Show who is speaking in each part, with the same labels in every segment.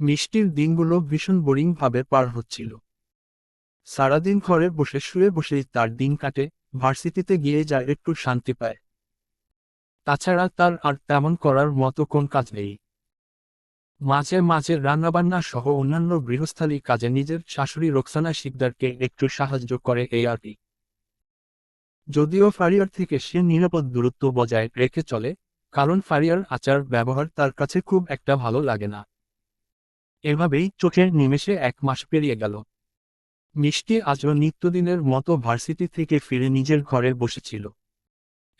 Speaker 1: মিষ্টির দিনগুলো ভীষণ বোরিং ভাবে পার হচ্ছিল। সারাদিন ঘরে বসে শুয়ে বসেই তার দিন কাটে, ভার্সিটিতে গিয়ে যা একটু শান্তি পায়। তাছাড়া তার আর তেমন করার মতো কোন কাজ নেই। মাঝে মাঝে রান্নাবান্না সহ অন্যান্য গৃহস্থালী কাজে নিজের শাশুড়ি রোকসানা শিকদারকে একটু সাহায্য করে এই আর কি। যদিও ফারিয়ার থেকে সে নিরাপদ দূরত্ব বজায় রেখে চলে, কারণ ফারিয়ার আচার ব্যবহার তার কাছে খুব একটা ভালো লাগে না। এভাবেই চোখের নিমেষে এক মাস পেরিয়ে গেল। মিষ্টি আজও নিত্যদিনের মতো ভার্সিটি থেকে ফিরে নিজের ঘরে বসেছিল।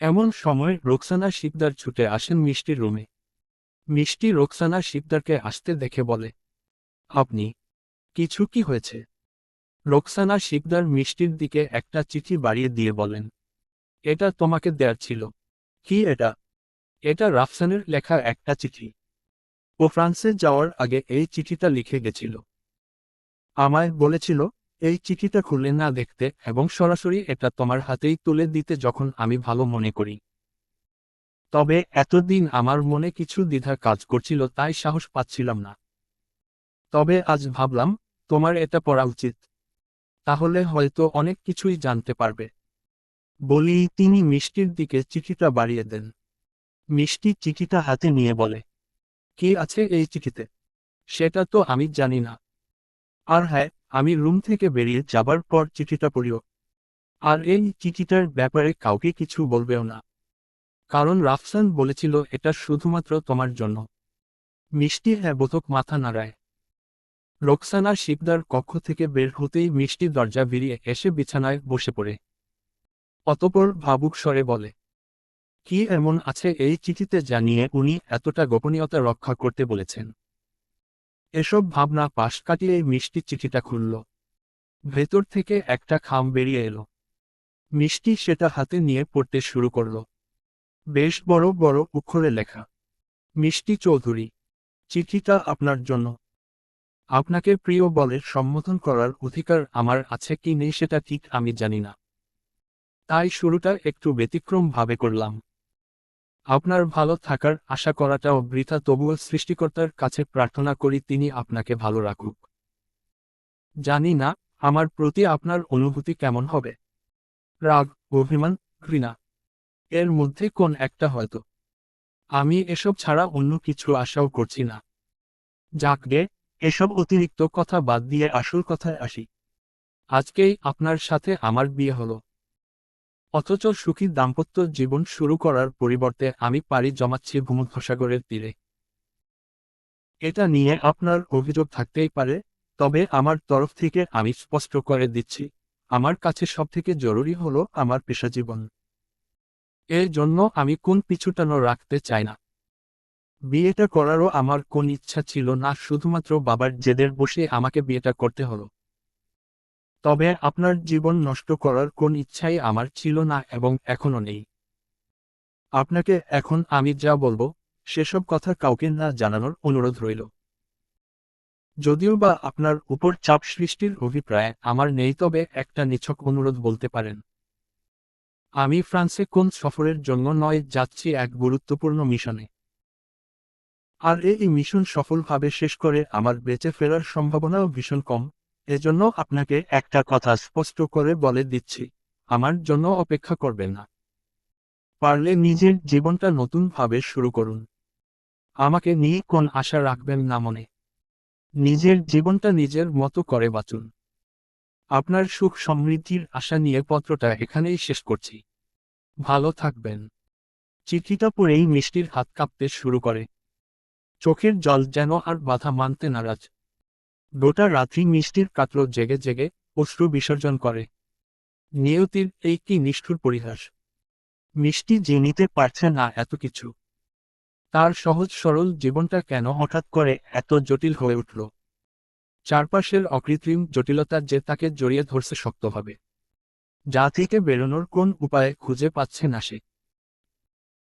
Speaker 1: এমন সময় রোকসানা শিকদার ছুটে আসেন মিষ্টির রুমে। মিষ্টি রোকসানা শিকদারকে আসতে দেখে বলে, আপনি, কিছু কি হয়েছে? রোকসানা শিকদার মিষ্টির দিকে একটা চিঠি বাড়িয়ে দিয়ে বলেন, এটা তোমাকে দেয়ার ছিল। কি এটা? এটা রাফসানের লেখা একটা চিঠি। ও ফ্রান্সে যাওয়ার আগে এই চিঠিটা লিখে গেছিল। আমায় বলেছিল, এই চিঠিটা খুলে না দেখতে এবং সরাসরি এটা তোমার হাতেই তুলে দিতে যখন আমি ভালো মনে করি। তবে এতদিন আমার মনে কিছু দ্বিধা কাজ করছিল, তাই সাহস পাচ্ছিলাম না। তবে আজ ভাবলাম, তোমার এটা পড়া উচিত। তাহলে হয়তো অনেক কিছুই জানতে পারবে। বলি, তিনি মিষ্টির দিকে চিঠিটা বাড়িয়ে দেন। মিষ্টি চিঠিটা হাতে নিয়ে বলে কি আছে এই চিঠিতে? সেটা তো আমি জানি না। আর হ্যাঁ আমি রুম থেকে বেরিয়ে যাবার পর চিঠিটা পড়িও। আর এই চিঠিটার ব্যাপারে কাউকে কিছু বলবেও না। কারণ রাফসান বলেছিল এটা শুধুমাত্র তোমার জন্য। মিষ্টি হ্যাঁ বোধক মাথা নাড়ায়। রোকসানা শিকদার কক্ষ থেকে বের হতেই মিষ্টি দরজা বেরিয়ে এসে বিছানায় বসে পড়ে। অতপর ভাবুক স্বরে বলে কি এমন আছে এই চিঠিতে জানিয়ে উনি এতটা গোপনীয়তা রক্ষা করতে বলেছেন? এসব ভাবনা পাশ কাটিয়ে মিষ্টি চিঠিটা খুলল। ভেতর থেকে একটা খাম বেরিয়ে এলো। মিষ্টি সেটা হাতে নিয়ে পড়তে শুরু করল। বেশ বড় বড় অক্ষরে লেখা, মিষ্টি চৌধুরী, চিঠিটা আপনার জন্য। আপনাকে প্রিয় বলে সম্বোধন করার অধিকার আমার আছে কি নেই সেটা ঠিক আমি জানি না। তাই শুরুটা একটু ব্যতিক্রম ভাবে করলাম। আপনার ভালো থাকার আশা করাটাও বৃথা, তবুও সৃষ্টিকর্তার কাছে প্রার্থনা করি তিনি আপনাকে ভালো রাখুক। জানি না, আমার প্রতি আপনার অনুভূতি কেমন হবে। রাগ, অভিমান, ঘৃণা, এর মধ্যে কোন একটা হয়তো। আমি এসব ছাড়া অন্য কিছু আশাও করছি না। যাক গে, এসব অতিরিক্ত কথা বাদ দিয়ে আসল কথায় আসি। আজকেই আপনার সাথে আমার বিয়ে হলো। অথচ সুখী দাম্পত্য জীবন শুরু করার পরিবর্তে আমি পাড়ি জমাচ্ছি ভূমধ্যসাগরের তীরে। এটা নিয়ে আপনার অভিযোগ থাকতেই পারে, তবে আমার তরফ থেকে আমি স্পষ্ট করে দিচ্ছি, আমার কাছে সবথেকে জরুরি হলো আমার পেশা জীবন। এর জন্য আমি কোন পিছুটানো রাখতে চাই না। বিয়েটা করারও আমার কোন ইচ্ছা ছিল না, শুধুমাত্র বাবার জেদের বসে আমাকে বিয়েটা করতে হলো। তবে আপনার জীবন নষ্ট করার কোন ইচ্ছাই আমার ছিল না এবং এখনও নেই। আপনাকে এখন আমি যা বলব, সেসব কথা কাউকে না জানানোর অনুরোধ রইল। যদিও বা আপনার উপর চাপ সৃষ্টির অভিপ্রায় আমার নেই, তবে একটা নিছক অনুরোধ বলতে পারেন। আমি ফ্রান্সে কোন সফরের জন্য নয়, যাচ্ছি এক গুরুত্বপূর্ণ মিশনে। আর এই মিশন সফলভাবে শেষ করে আমার বেঁচে ফেরার সম্ভাবনাও ভীষণ কম। এজন্য আপনাকে একটা কথা স্পষ্ট করে বলে দিচ্ছি, আমার জন্য অপেক্ষা করবেন না। পারলে নিজের জীবনটা নতুনভাবে শুরু করুন। আমাকে নিয়ে কোন আশা রাখবেন না মনে। নিজের জীবনটা নিজের মতো করে বাঁচুন। আপনার সুখ সমৃদ্ধির আশা নিয়ে পত্রটা এখানেই শেষ করছি। ভালো থাকবেন। চিঠিটা পড়েই মিষ্টির হাত কাঁপতে শুরু করে। চোখের জল যেন আর বাধা মানতে নারাজ। গোটা রাত্রি মিষ্টির কাতর জেগে জেগে অশ্রু বিসর্জন করে। নিয়তির এই কি নিষ্ঠুর পরিহাস? মিষ্টি যে নিতে পারছে না এত কিছু। তার সহজ সরল জীবনটা কেন হঠাৎ করে এত জটিল হয়ে উঠল? চারপাশের অকৃত্রিম জটিলতা যে তাকে জড়িয়ে ধরছে শক্তভাবে। যা থেকে বেরোনোর কোন উপায় খুঁজে পাচ্ছে না সে।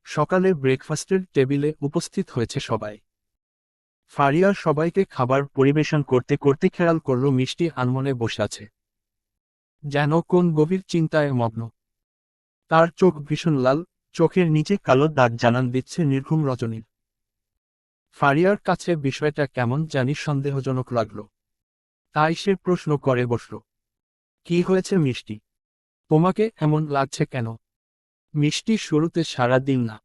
Speaker 1: সকালে ব্রেকফাস্টের টেবিলে উপস্থিত হয়েছে সবাই। ফারিয়া সবাইকে খাবার পরিবেশন করতে করতে খেয়াল করল মিষ্টি আনমনে বসে আছে। যেন কোন গভীর চিন্তায় মগ্ন। তার চোখ ভীষণ লাল, চোখের নিচে কালো দাগ জানান দিচ্ছে নির্ঘুম রজনীর ফারিয়ার কাছে বিষয়টা কেমন জানি সন্দেহজনক লাগল। তাই সে প্রশ্ন করে বসল, কি হয়েছে মিষ্টি? তোমাকে এমন লাগছে কেন? মিষ্টি শুরুতে সাড়া দিন না।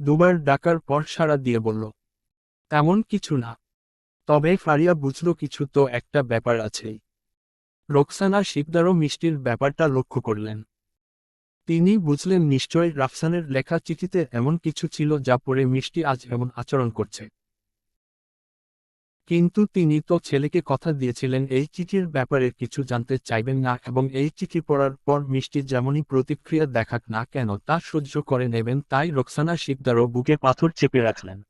Speaker 1: দুবার ডাকার পর সাড়া দিয়ে বলল তেমন কিছু না। তবে ফারিয়া বুঝল কিছু তো একটা ব্যাপার আছেই। রোকসানা শিকদারও মিষ্টির ব্যাপারটা লক্ষ্য করলেন। তিনি বুঝলেন নিশ্চয় রাফসানের লেখা চিঠিতে এমন কিছু ছিল যা পড়ে মিষ্টি আজ এমন আচরণ করছে। কিন্তু তিনি তো ছেলেকে কথা দিয়েছিলেন, এই চিঠির ব্যাপারে কিছু জানতে চাইবেন না এবং এই চিঠি পড়ার পর মিষ্টি যেমনই প্রতিক্রিয়া দেখাক না কেন তা সহ্য করে নেবেন, তাই রোকসানা শিকদারও বুকে পাথর চেপে রাখলেন।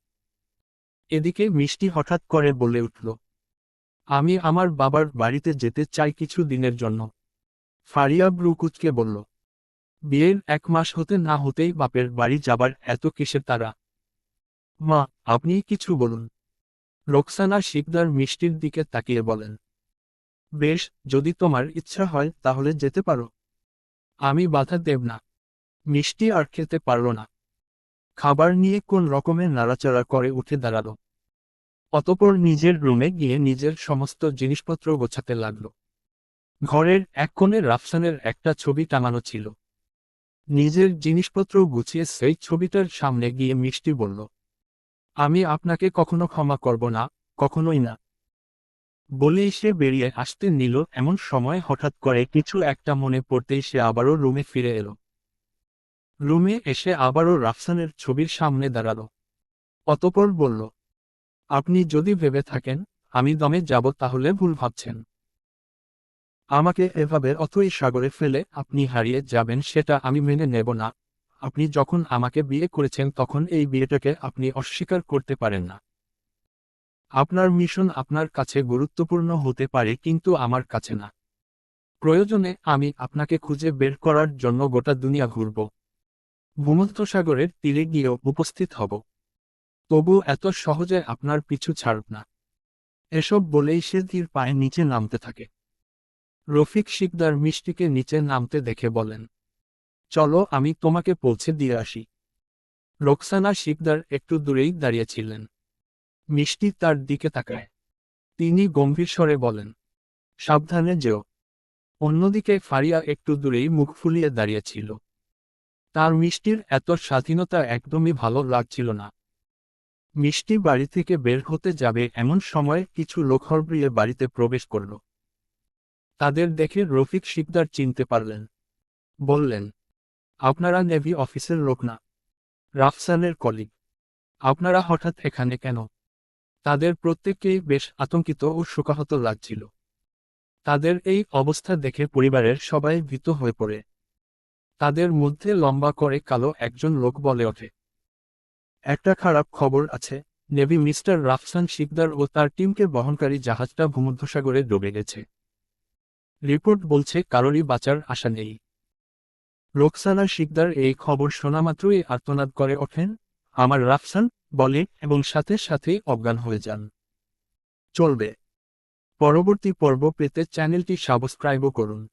Speaker 1: এদিকে মিষ্টি হঠাৎ করে বলে উঠল, আমি আমার বাবার বাড়িতে যেতে চাই কিছু দিনের জন্য। ফারিয়া ব্রুকুচকে বলল, বিয়ের এক মাস হতে না হতেই বাপের বাড়ি যাবার এত কিসের তারা? মা, আপনি কিছু বলুন। রোকসানা শিকদার মিষ্টির দিকে তাকিয়ে বলেন, বেশ, যদি তোমার ইচ্ছা হয় তাহলে যেতে পারো। আমি বাধা দেব না। মিষ্টি আর খেতে পারল না। খাবার নিয়ে কোন রকমের নাড়াচাড়া করে উঠে দাঁড়াল। অতপর নিজের রুমে গিয়ে নিজের সমস্ত জিনিসপত্র গোছাতে লাগল। ঘরের এক কোণে রাফসানের একটা ছবি টাঙানো ছিল। নিজের জিনিসপত্র গুছিয়ে সেই ছবিটার সামনে গিয়ে মিষ্টি বলল, আমি আপনাকে কখনো ক্ষমা করব না, কখনোই না। বলে সে বেরিয়ে আসতে নিল। এমন সময় হঠাৎ করে কিছু একটা মনে পড়তেই সে আবারও রুমে ফিরে এলো। রুমে এসে আবারও রাফসানের ছবির সামনে দাঁড়াল। অতপর বলল, আপনি যদি ভেবে থাকেন, আমি দমে যাব তাহলে ভুল ভাবছেন। আমাকে এভাবে অথই সাগরে ফেলে আপনি হারিয়ে যাবেন সেটা আমি মেনে নেব না। আপনি যখন আমাকে বিয়ে করেছেন তখন এই বিয়েটাকে আপনি অস্বীকার করতে পারেন না। আপনার মিশন আপনার কাছে গুরুত্বপূর্ণ হতে পারে কিন্তু আমার কাছে না। প্রয়োজনে আমি আপনাকে খুঁজে বের করার জন্য গোটা দুনিয়া ঘুরব। ভূমধ্যসাগরের তীরে গিয়েও উপস্থিত হব। তবু এত সহজে আপনার পিছু ছাড়ব না। এসব বলেই সে তীর পায়ে নিচে নামতে থাকে। রফিক শিকদার মিষ্টিকে নিচে নামতে দেখে বলেন, চলো আমি তোমাকে পৌঁছে দিয়ে আসি। রোকসানা শিকদার একটু দূরেই দাঁড়িয়েছিলেন। মিষ্টি তার দিকে তাকায়। তিনি গম্ভীর স্বরে বলেন, সাবধানে যেও। অন্যদিকে ফারিয়া একটু দূরেই মুখ ফুলিয়ে দাঁড়িয়েছিল। তার মিষ্টির এত স্বাধীনতা একদমই ভালো লাগছিল না। মিষ্টি বাড়ি থেকে বের হতে যাবে এমন সময় কিছু লোক বাড়িতে প্রবেশ করল। তাদের দেখে রফিক শিকদার চিনতে পারলেন। বললেন, আপনারা নেভি অফিসের লোক না। রাফসানের কলিগ। আপনারা হঠাৎ এখানে কেন? তাদের প্রত্যেককেই বেশ আতঙ্কিত ও শোকাহত লাগছিল। তাদের এই অবস্থা দেখে পরিবারের সবাই ভীত হয়ে পড়ে। তাদের মধ্যে লম্বা করে কালো একজন লোক বলে ওঠে। একটা খারাপ খবর আছে, নেভি মিস্টার রাফসান শিকদার ও তার টিমকে বহনকারী জাহাজটা ভূমধ্যসাগরে ডুবে গেছে। রিপোর্ট বলছে কারোরই বাঁচার আশা নেই। রোকসানা শিকদার এই খবর শোনা মাত্রই আর্তনাদ করে ওঠেন। আমার রাফসান বলে এবং সাথে সাথেই অজ্ঞান হয়ে যান। চলবে। পরবর্তী পর্ব পেতে চ্যানেলটি সাবস্ক্রাইবও করুন।